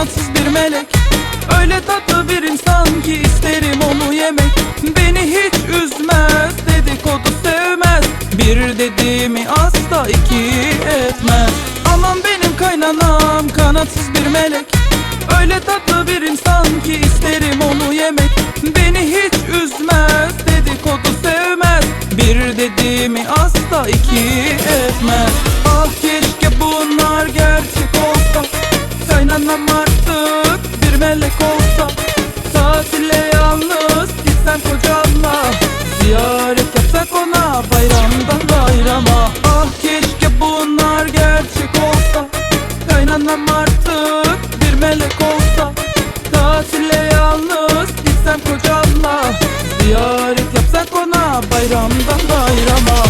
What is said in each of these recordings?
kanatsız bir melek. Öyle tatlı bir insan ki isterim onu yemek. Beni hiç üzmez dedikodu sevmez. Bir dediğimi asla iki etmez Aman benim kaynanam kanatsız bir melek. Öyle tatlı bir insan ki isterim onu yemek. Beni hiç üzmez melek olsa Tatile yalnız gitsem kocamla. Ziyaret yapsak ona bayramdan bayrama. Ah keşke bunlar gerçek olsa. Kaynanam artık bir melek olsa. Tatile yalnız gitsem kocamla. Ziyaret yapsak ona bayramdan bayrama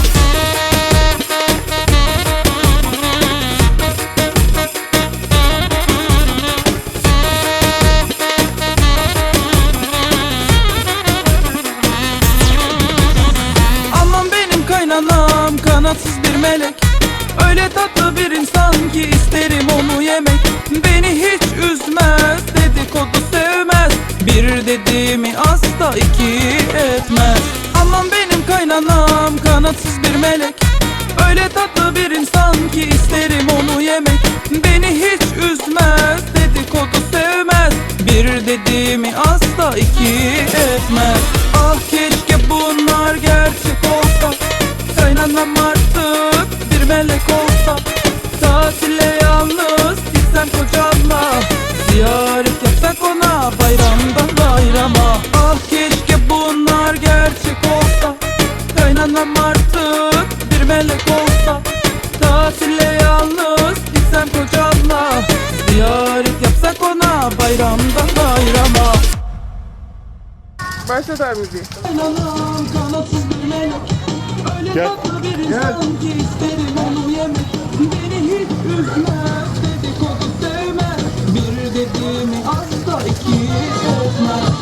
kanatsız bir melek. Öyle tatlı bir insan ki isterim onu yemek. Beni hiç üzmez dedikodu sevmez. Bir dediğimi asla iki etmez. Aman benim kaynanam kanatsız bir melek. Öyle tatlı bir insan ki isterim onu yemek. Beni hiç üzmez dedikodu sevmez. Bir dediğimi asla iki etmez. Ah keşke Tatile yalnız gitsem kocamla Ziyaret yapsak ona bayramdan bayrama. Ah keşke bunlar gerçek olsa. Kaynanam artık bir melek olsa. Tatile yalnız gitsem kocamla Ziyaret yapsak ona bayramdan bayrama. Başlat abi müziği. Kaynanam kanatsız bir melek. Öyle Gel. tatlı bir insan ki isterim